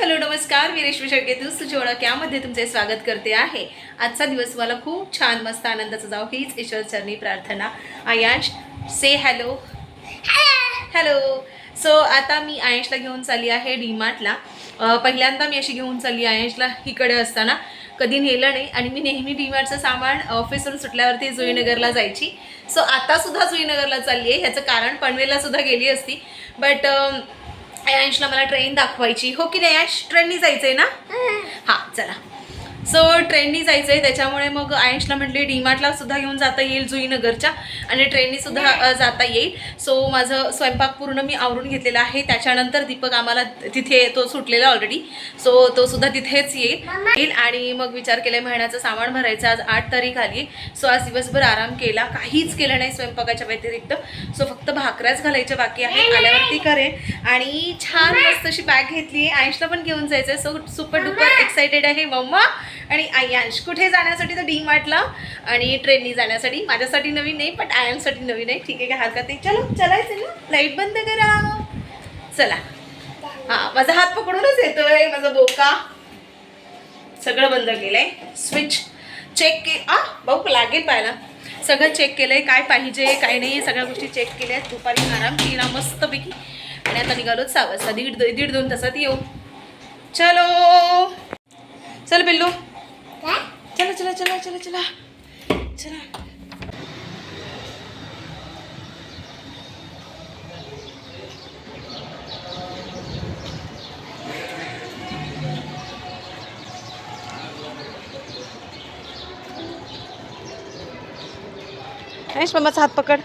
Hello नमस्कार. मी रेश्मी शेळके तू ओळख यामध्ये तुमचे स्वागत करते आहे. आजचा दिवस मला खूप छान मस्त आनंदाचा जाऊ हीच ईश्वर सरनी प्रार्थना. Ayansh say hello hello so आता मी आयंशला घेऊन चालली आहे डीमार्टला. पहिल्यांदा मी अशी घेऊन चालली आयंशला इकडे असताना. कधी नेलं नाही आणि मी नेहमी डीमार्टचं सामान ऑफिसवरून सुटल्यावरती जुईनगरला जायची. सो आतासुद्धा जुईनगरला चालली आहे. ह्याचं कारण पनवेललासुद्धा गेली असती. बट आयंशला मला ट्रेन दाखवायची. हो की नाही आयश ट्रेननी जायचं आहे ना? हां चला. सो ट्रेननी जायचं आहे त्याच्यामुळे मग आयंशला म्हटले डीमार्टला सुद्धा घेऊन जाता येईल जुईनगरच्या आणि ट्रेननी सुद्धा जाता येईल. सो माझं स्वयंपाक पूर्ण मी आवरून घेतलेला आहे. त्याच्यानंतर दीपक आम्हाला तिथे तो सुटलेला ऑलरेडी सो तो सुद्धा तिथेच येईल. येईल आणि मग विचार केला महिन्याचं सामान भरायचं आज आठ तारीख आली सो आज दिवसभर आराम केला. काहीच केलं नाही स्वयंपाकाच्या व्यतिरिक्त. सो फक्त भाकऱ्याच घालायच्या बाकी आहेत. आल्यावरती करेन. आणि छान मस्त अशी बॅग घेतली आहे आयंशला पण घेऊन जायचं आहे सो सुपर डुपर एक्सायटेड आहे. मम्मा आणि आयांश कुठे जाण्यासाठी तर डी मार्टला आणि ट्रेननी जाण्यासाठी. माझ्यासाठी नवीन नाही पण आयांसाठी नवीन आहे. ठीक आहे काय हरकत नाही चलो चलायचं ना. लाइट बंद करा. चला. हां माझा हात पकडूनच येतोय माझा बोका. सगळं बंद केलंय. स्विच चेक के आ भाऊ लागेल पाहायला. सगळं चेक केलंय काय पाहिजे काय नाही सगळ्या गोष्टी चेक केल्या. आहेत दुपारी आराम केला मस्तपैकी. आणि आता निघालो सहा वाजता. दीड दीड दोन तासात येऊ. चलो. चल बिल्लू. चला चला चला चला चला. चला. हात पकड.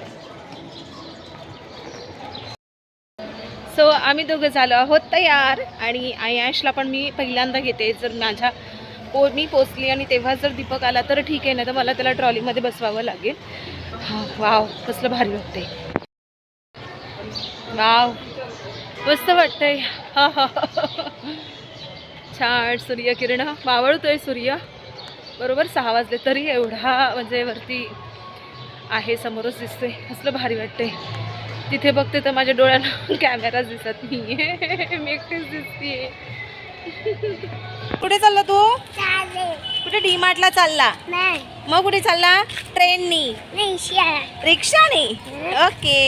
सो आम्ही दोघं झालो आहोत तयार आणि आयांशला पण मी पहिल्यांदा घेते जर माझ्या पो मी पोचली आणि तेव्हा जर दीपक आला तर ठीक आहे ना तर मला त्याला ट्रॉलीमध्ये बसवावं लागेल. हां वाव कसलं भारी वाटते वाव मस्त वाटतंय. हा हा छान सूर्यकिरण मावळतोय सूर्य. बरोबर सहा वाजले तरी एवढा म्हणजे वरती आहे समोरच दिसतोय. कसलं भारी वाटतंय. तिथे बघते तर माझ्या डोळ्यांना कॅमेराच दिसत नाही मी एकटीच दिसतीये. कुठे चालला तू? कुठे डी मार्टला चालला मग कुठे चालला? ट्रेननी? रिक्षाने? ओके.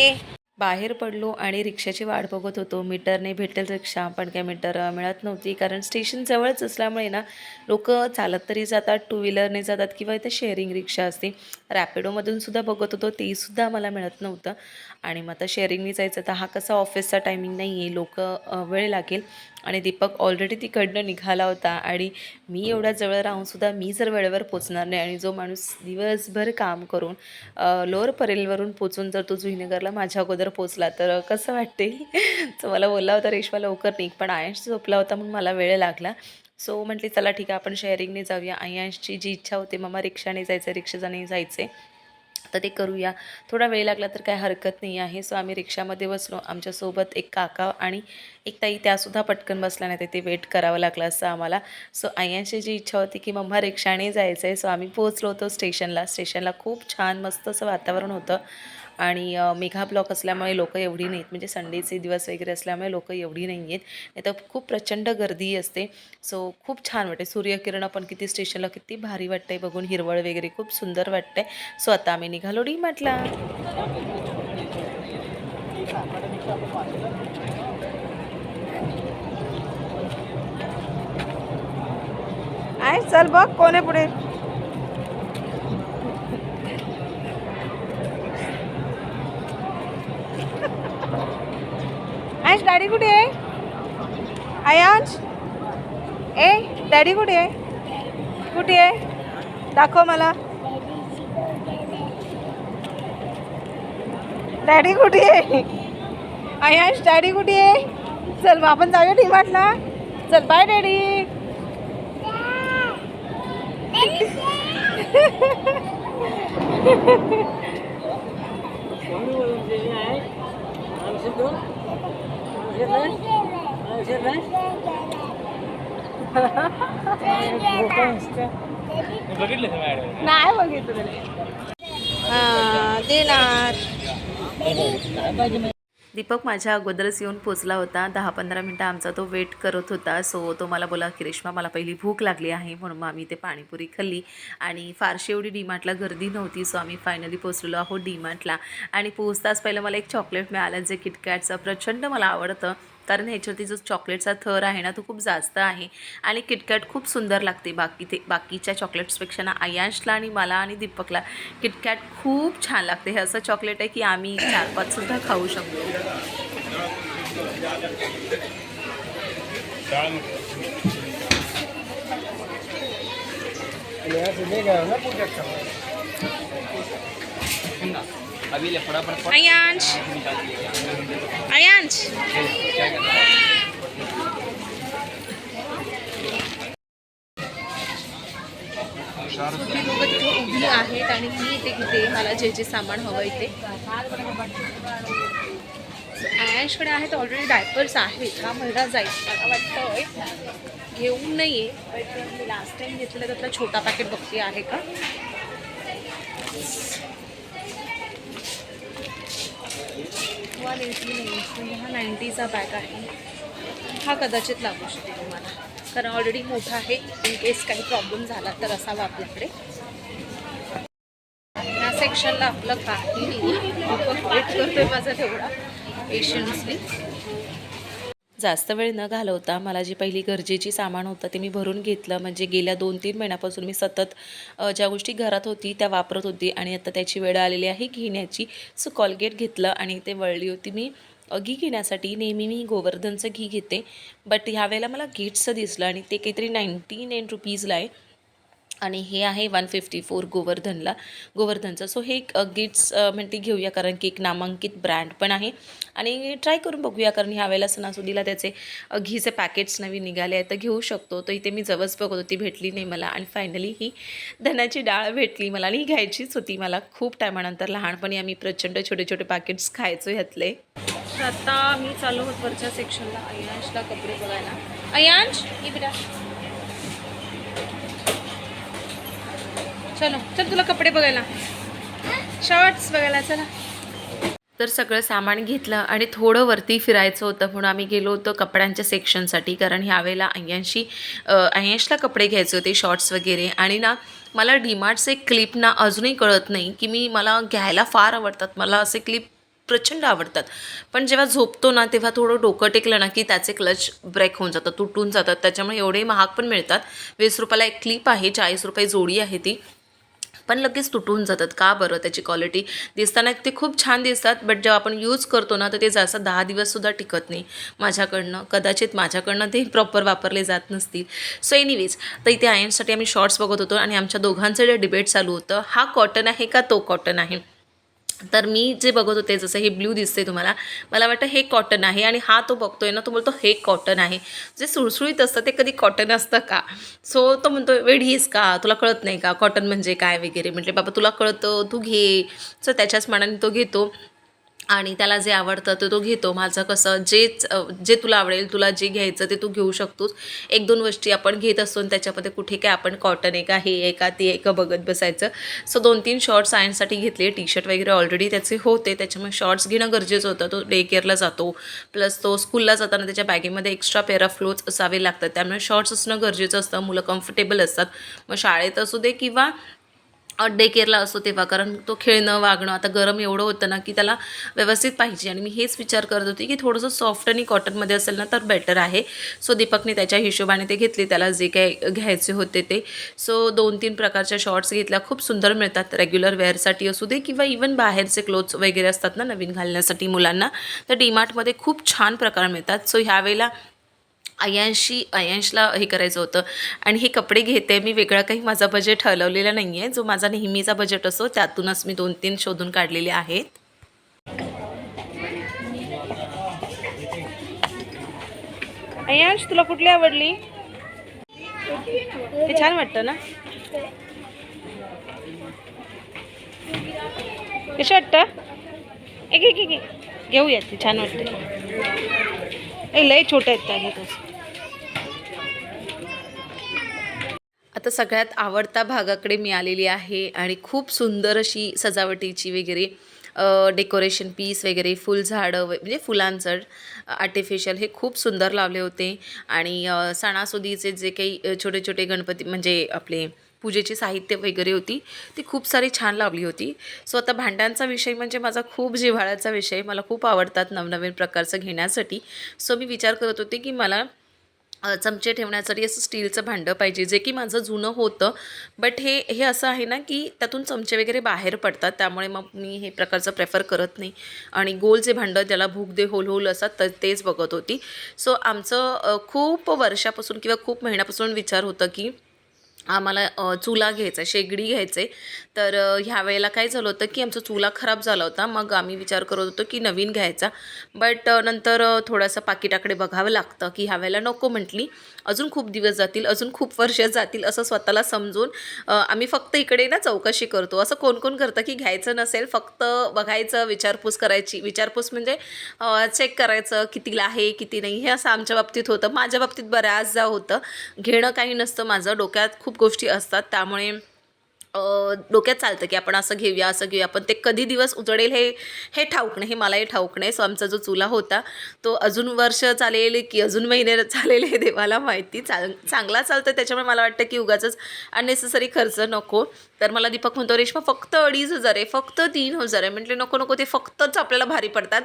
बाहेर पडलो आणि रिक्षाची वाट बघत होतो. मीटरने भेटेल रिक्षा पण काय मीटर मिळत नव्हती. कारण स्टेशन जवळच असल्यामुळे ना लोक चालत तरी जातात टू व्हीलरने जातात किंवा इथे शेअरिंग रिक्षा असते. रॅपिडोमधून सुद्धा बघत होतो तेसुद्धा सुद्धा मला मिळत नव्हतं. आणि मग आता शेअरिंगने जायचं तर हा कसा ऑफिसचा टायमिंग नाही आहे लोक वेळ लागेल. आणि दीपक ऑलरेडी तिकडनं निघाला होता. आणि मी एवढ्या जवळ राहूनसुद्धा मी जर वेळेवर पोचणार नाही आणि जो माणूस दिवसभर काम करून लोअर परेलवरून पोचून जर तो जुईनगरला माझ्या अगोदर पोचला तर कसं वाटते? मला बोलला होता रेश्मा लवकर निघ. पण आयंश झोपला होता म्हणून मला वेळ लागला. सो म्हटली चला ठीक आहे आपण शेअरिंगने जाऊया. आयांशची जी इच्छा होती मम्मा रिक्षाने जायचं रिक्षाजाने जायचे तर ते करूया. थोडा वेळ लागला तर काय हरकत नाही आहे. सो आम्ही रिक्षामध्ये बसलो. आमच्यासोबत एक काका आणि एक ताई त्यासुद्धा पटकन बसल्या नाही ते वेट करावं लागलं असं आम्हाला. सो आयांची जी इच्छा होती की मम्मा रिक्षाने जायचं आहे सो आम्ही पोहोचलो होतो स्टेशनला. स्टेशनला खूप छान मस्त असं वातावरण होतं. आणि मेघा ब्लॉक असल्यामुळे लोक एवढी नाहीत. म्हणजे संडेचे दिवस वगैरे असल्यामुळे लोक एवढी नाही आहेत नाही तर खूप प्रचंड गर्दी असते. सो खूप छान वाटते सूर्यकिरण पण किती स्टेशनला किती भारी वाटते बघून. हिरवळ वगैरे खूप सुंदर वाटते सो आता आम्ही निघालो डी म्हटला आहे चल बघ कोण आहे पुढे. आयश डॅडी कुठे आहे? आयांश? ए डॅडी कुठे आहे? कुठे आहे? दाखव मला. डॅडी कुठे आहे? आयांश डॅडी कुठे आहे? चल मग आपण जाऊया डीमार्टला चल बाय डॅडी. नाही बघितलं हां देणार. दीपक माझ्या अगोदरच येऊन पोचला होता. दहा पंधरा मिनटं आमचा तो वेट करत होता. सो तो मला बोला की रेश्मा मला पहिली भूक लागली आहे. म्हणून मग आम्ही ते पाणीपुरी खाल्ली. आणि फारशी एवढी डीमार्टला गर्दी नव्हती. सो आम्ही फायनली पोचलेलो आहोत डीमार्टला आणि पोचताच पहिलं मला एक चॉकलेट मिळालं जे किटकॅटचं प्रचंड मला आवडतं. कारण ह्याच्यावरती जो चॉकलेटचा थर आहे ना तो खूप जास्त आहे. आणि किटकॅट खूप सुंदर लागते बाकी ते बाकीच्या चॉकलेट्सपेक्षा ना. आयांशला आणि मला आणि दीपकला किटकॅट खूप छान लागते. हे असं चॉकलेट आहे की आम्ही चार पाचसुद्धा खाऊ शकतो. अभी ले फटाफट आयांश आयांश ती लोकं तिथे उभी आहेत आणि मी इथे घेते. मला जे जे सामान हवं आहे ते. आयांशकडे आहेत ऑलरेडी डायपर्स आहेत. हा महिना जाईल मला वाटतं घेऊन नाही आहे बट मी लास्ट टाइम घेतलेला त्यातला छोटा पॅकेट बघते आहे का? वन एटी नाही हा नाईन्टीचा बॅग आहे. हा कदाचित लागू शकतो तुम्हाला. कारण ऑलरेडी मोठा आहे. इन केस काही प्रॉब्लेम झाला तर असावा आपल्याकडे. या सेक्शनला आपलं काही नाही. वेट करतोय माझा तेवढा. पेशन्सली जास्त वेळ न घालवता मला जी पहिली गरजेची सामान होतं ते मी भरून घेतलं. म्हणजे गेल्या दोन तीन महिन्यापासून मी सतत ज्या गोष्टी घरात होती त्या वापरत होती आणि आता त्याची वेळ आलेली आहे घेण्याची. सो कॉलगेट घेतलं आणि ते वळली होती मी. घी घेण्यासाठी नेहमी मी गोवर्धनचं घी घेते. बट ह्यावेळेला मला गेट्सचं दिसलं आणि ते काहीतरी नाईन्टी नाईन रुपीजला आहे. आणि हे आहे वन फिफ्टी फोर गोवर्धनला गोवर्धनचं. सो हे एक गिट्स म्हणते घेऊया कारण की एक नामांकित ब्रँड पण आहे. आणि ट्राय करून बघूया कारण ह्या वेळेला सणासुदीला त्याचे घीचे पॅकेट्स नवीन निघाले आहेत. तर घेऊ शकतो. तर इथे मी जवळच बघत होती भेटली नाही मला. आणि फायनली ही धनाची डाळ भेटली मला आणि ही घ्यायचीच होती मला. खूप टायमानंतर लहानपणी आम्ही प्रचंड छोटे छोटे पॅकेट्स खायचो ह्यातले. आता मी चालू होत वरच्या सेक्शनला अयांशला कपडे बघायला. अयांश इकडे चलो चल तुला कपडे बघायला. शॉर्ट्स बघायला चला. तर सगळं सामान घेतलं आणि थोडं वरती फिरायचं होतं म्हणून आम्ही गेलो होतो कपड्यांच्या सेक्शनसाठी कारण ह्यावेळेला अय्यांशी अय्यांशला कपडे घ्यायचे होते शॉर्ट्स वगैरे. आणि ना मला डीमार्टचे क्लिप ना अजूनही कळत नाही की मी मला घ्यायला फार आवडतात. मला असे क्लिप प्रचंड आवडतात. पण जेव्हा झोपतो ना तेव्हा थोडं डोकं टेकलं ना की त्याचे क्लच ब्रेक होऊन जातात तुटून जातात. त्याच्यामुळे एवढे महाग पण मिळतात. वीस रुपयाला एक क्लिप आहे चाळीस रुपये जोडी आहे ती. पण लगेच तुटून जातात. का बरं त्याची क्वालिटी दिसताना ते खूप छान दिसतात बट जेव्हा आपण यूज करतो ना तर ते जास्त दहा दिवससुद्धा टिकत नाही. माझ्याकडनं कदाचित माझ्याकडनं ते प्रॉपर वापरले जात नसतील. सो एनिवेज तर इथे आयन्ससाठी आम्ही शॉर्ट्स बघत होतो आणि आमच्या दोघांचं जे डिबेट चालू होतं हा कॉटन आहे का तो कॉटन आहे? तर मी जे बघत होते जसं हे ब्ल्यू दिसते तुम्हाला मला वाटतं हे कॉटन आहे आणि हा तो बघतोय ना तो बोलतो हे कॉटन आहे. जे सुळसुळीत असतं ते कधी कॉटन असतं का? सो तो म्हणतो वेढीस का? तुला कळत नाही का? कॉटन म्हणजे काय? वगैरे म्हटले बाबा तुला कळतं तू घे. सो त्याच्याच मनाने तो घेतो. आणि त्याला जे आवडतं ते तो घेतो. माझं कसं जेच जे तुला आवडेल तुला जे घ्यायचं ते तू घेऊ शकतोस. एक दोन गोष्टी आपण घेत असतो आणि त्याच्यामध्ये कुठे काय आपण कॉटन आहे हे एका ते एका बघत बसायचं. सो दोन तीन शॉर्ट्स आयनसाठी घेतले टी शर्ट वगैरे ऑलरेडी त्याचे होते. त्याच्यामुळे शॉर्ट्स घेणं गरजेचं होतं. तो डे केअरला जातो. प्लस तो स्कूलला जाताना त्याच्या बॅगेमध्ये एक्स्ट्रा पेअर ऑफ क्लोथ्स असावे लागतात. त्यामुळे शॉर्ट्स असणं गरजेचं असतं. मुलं कम्फर्टेबल असतात. मग शाळेत असू दे किंवा डे केअरला असतो तेव्हा. कारण तो खेळणं वागणं आता गरम एवढं होतं ना की त्याला व्यवस्थित पाहिजे. आणि मी हेच विचार करत होती की थोडंसं सॉफ्ट आणि कॉटनमध्ये असेल ना तर बेटर आहे. सो दीपकने त्याच्या हिशोबाने ते घेतले. त्याला जे काय घ्यायचे होते ते. सो दोन तीन प्रकारच्या शॉर्ट्स घेतल्या. खूप सुंदर मिळतात. रेग्युलर वेअरसाठी असू दे किंवा इवन बाहेरचे क्लोथ्स वगैरे असतात ना नवीन घालण्यासाठी मुलांना. तर डीमार्टमध्ये खूप छान प्रकार मिळतात. सो ह्यावेळेला अयांशी अयांशला हे करायचं होतं. आणि हे कपडे घेते मी वेगळा काही माझा बजेट हलवलेला नाही आहे जो माझा नेहमीचा बजेट असतो त्यातूनच मी दोन तीन शोधून काढलेले आहेत. अयांश तुला कुठली आवडली? ते छान वाटतं ना? कसं वाटतं? एक एक घेऊयात छान वाटते. नाही लय छोटे आहेत त्या घेतच आता सगळ्यात आवडता भागाकडे मी आलेली आहे आणि खूप सुंदर अशी सजावटीची वगैरे डेकोरेशन पीस वगैरे फुलझाडं म्हणजे फुलांचं आर्टिफिशियल हे खूप सुंदर लावले होते. आणि सणासुदीचे जे काही छोटे छोटे गणपती म्हणजे आपले पूजेची साहित्य वगैरे होती. ती खूप सारी छान लावली होती. सो आता भांड्यांचा विषय म्हणजे माझा खूप जिव्हाळ्याचा विषय. मला खूप आवडतात नवनवीन प्रकारचं घेण्यासाठी. सो मी विचार करत होते की मला चमचे ठेवण्यासाठी असं स्टीलचं भांडं पाहिजे जे की माझं जुनं होतं. बट हे हे असं आहे ना की त्यातून चमचे वगैरे बाहेर पडतात. त्यामुळे मग मी हे प्रकारचं प्रेफर करत नाही. आणि गोल जे भांडं ज्याला भूक दे होल होल असतात तर तेच बघत होती. सो आमचं खूप वर्षापासून किंवा खूप महिन्यापासून विचार होतं की आम्हाला चुला घ्यायचा आहे शेगडी घ्यायचं आहे. तर ह्या वेळेला काय झालं होतं की आमचा चुला खराब झाला होता. मग आम्ही विचार करत होतो की नवीन घ्यायचा. बट नंतर थोडंसं पाकिटाकडे बघावं लागतं की ह्या वेळेला नको म्हटली. अजून खूप दिवस जातील अजून खूप वर्ष जातील असं स्वतःला समजून आम्ही फक्त इकडे ना चौकशी करतो. असं कोण कोण करतं की घ्यायचं नसेल फक्त बघायचं विचारपूस करायची. विचारपूस म्हणजे चेक करायचं कितीला आहे किती नाही हे असं आमच्या बाबतीत होतं. माझ्या बाबतीत बऱ्याचदा होतं. घेणं काही नसतं माझं. डोक्यात खूप गोष्टी असतात. त्यामुळे डोक्यात चालतं की आपण असं घेऊया असं घेऊया. पण ते कधी दिवस उजडेल हे हे ठाऊक नाही हे मलाही ठाऊक नाही. सो आमचा जो चुला होता तो अजून वर्ष चालेल की अजून महिने चालेल हे देवाला माहिती. चाल चांगला चालतं त्याच्यामुळे मला वाटतं की उगाच अननेसेसरी खर्च नको. तर मला दीपक म्हणतो रेश्मा फक्त अडीच हजार आहे फक्त तीन हजार आहे. म्हटले नको नको ते फक्तच आपल्याला भारी पडतात.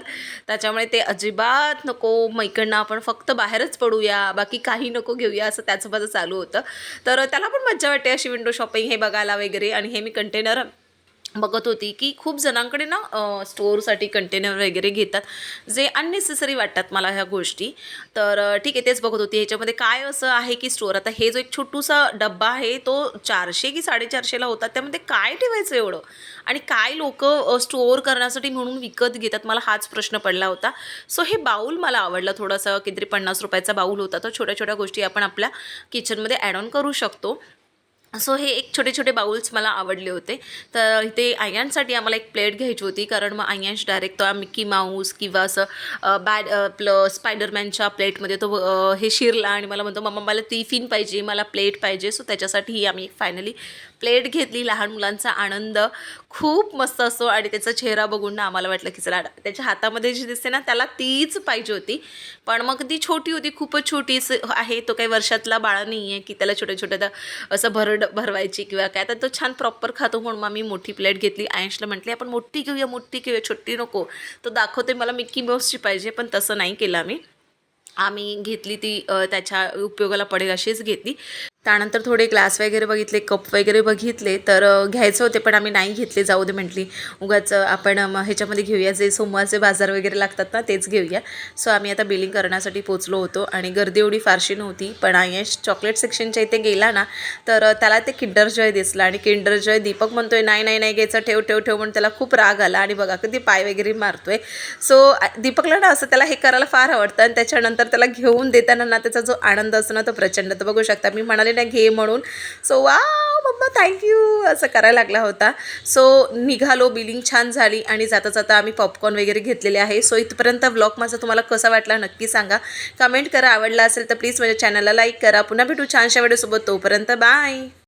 त्याच्यामुळे ते अजिबात नको मैकडनं आपण फक्त बाहेरच पडूया बाकी काही नको घेऊया असं त्याचं माझं चालू होतं. तर त्याला पण मज्जा वाटते अशी विंडो शॉपिंग हे बघायला वगैरे. आणि हे मी कंटेनर बघत होती की खूप जणांकडे ना स्टोअरसाठी कंटेनर वगैरे घेतात जे अननेसेसरी वाटतात मला ह्या गोष्टी. तर ठीक आहे तेच बघत होती. ह्याच्यामध्ये काय असं आहे की स्टोअर आता हे जो एक छोटूसा डब्बा आहे तो चारशे की साडेचारशेला होता. त्यामध्ये काय ठेवायचं एवढं? आणि काय लोक स्टोअर करण्यासाठी म्हणून विकत घेतात? मला हाच प्रश्न पडला होता. सो हे बाऊल मला आवडला. थोडासा कितीतरी पन्नास रुपयाचा बाऊल होता. तर छोट्या छोट्या गोष्टी आपण आपल्या किचनमध्ये ॲड ऑन करू शकतो. सो हे एक छोटे छोटे बाउल्स मला आवडले होते. तर इथे आयांसाठी आम्हाला एक प्लेट घ्यायची होती कारण मग आयांश डायरेक्ट तो मिकी माऊस किंवा असं बॅड आपलं स्पायडरमॅनच्या प्लेटमध्ये तो हे शिरला आणि मला म्हणतो मम्मा मला टिफिन पाहिजे मला प्लेट पाहिजे. सो त्याच्यासाठी आम्ही फायनली प्लेट घेतली. लहान मुलांचा आनंद खूप मस्त असतो आणि त्याचा चेहरा बघून ना आम्हाला वाटलं की चला त्याच्या हातामध्ये जी दिसते ना त्याला तीच पाहिजे होती. पण मग ती छोटी होती खूपच छोटीच आहे. तो काही वर्षातला बाळा नाही आहे की त्याला छोट्या छोट्या असं भरड भरवायची किंवा काय. तर तो छान प्रॉपर खातो म्हणून मग मी मोठी प्लेट घेतली. आयशला म्हटली आपण मोठी घेऊया मोठी घेऊया छोटी नको. तो दाखवते मला मिक्की माऊसची पाहिजे पण तसं नाही केलं आम्ही. आम्ही घेतली ती त्याच्या उपयोगाला पडेल अशीच घेतली. त्यानंतर थोडे ग्लास वगैरे बघितले कप वगैरे बघितले तर घ्यायचे होते पण आम्ही नाही घेतले जाऊ दे म्हटली. उगाच आपण ह्याच्यामध्ये घेऊया जे सोमवारचे बाजार वगैरे लागतात ना तेच घेऊया. सो आम्ही आता बिलिंग करण्यासाठी पोचलो होतो आणि गर्दी एवढी फारशी नव्हती पण आयश चॉकलेट सेक्शनच्या इथे गेला ना तर त्याला ते किंडर जॉय दिसला आणि किंडर जॉय दीपक म्हणतोय नाही नाही नाही घ्यायचं ठेव ठेव ठेव म्हणून त्याला खूप राग आला आणि बघा कधी पाय वगैरे मारतोय. सो दीपकला ना असं त्याला हे करायला फार आवडतं आणि त्याच्यानंतर त्याला घेऊन देताना ना त्याचा जो आनंद असतो ना तो प्रचंड. तर बघू शकता मी म्हणाले ना घे म्हणून. सो वा मम्मा थँक्यू असं करायला लागला होता. सो निघालो बिलिंग छान झाली आणि जाता जाता आम्ही पॉपकॉर्न वगैरे घेतलेले आहे. सो इथपर्यंत व्लॉग माझा तुम्हाला कसा वाटला नक्की सांगा. कमेंट करा आवडला असेल तर प्लीज माझ्या चॅनलला लाईक करा. पुन्हा भेटू छानशा वेळेसोबत तोपर्यंत बाय